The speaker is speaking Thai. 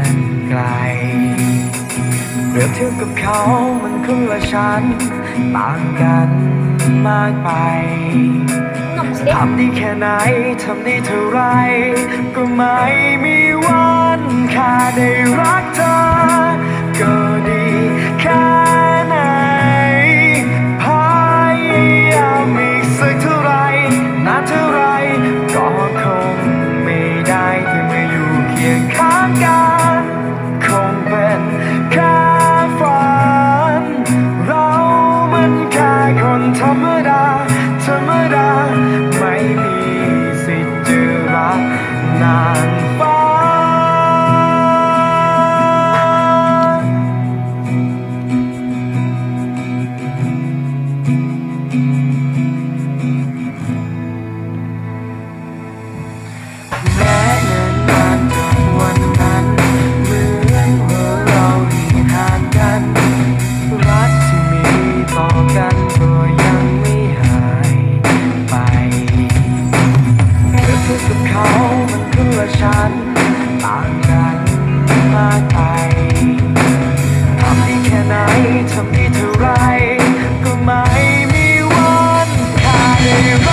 น รียบเทียบกับเขามันคนละชั้นต่างกันมากไปหนุ่มสิเด็กทำได้แค่ไหน ทำได้เท่าไร ก็ไม่มีวันค่าได้รักเธอ มันเพื่อฉัน ต่างกันมากไปทำได้แค่ไหน ทำได้เท่าไร ก็ไม่มีวันขาด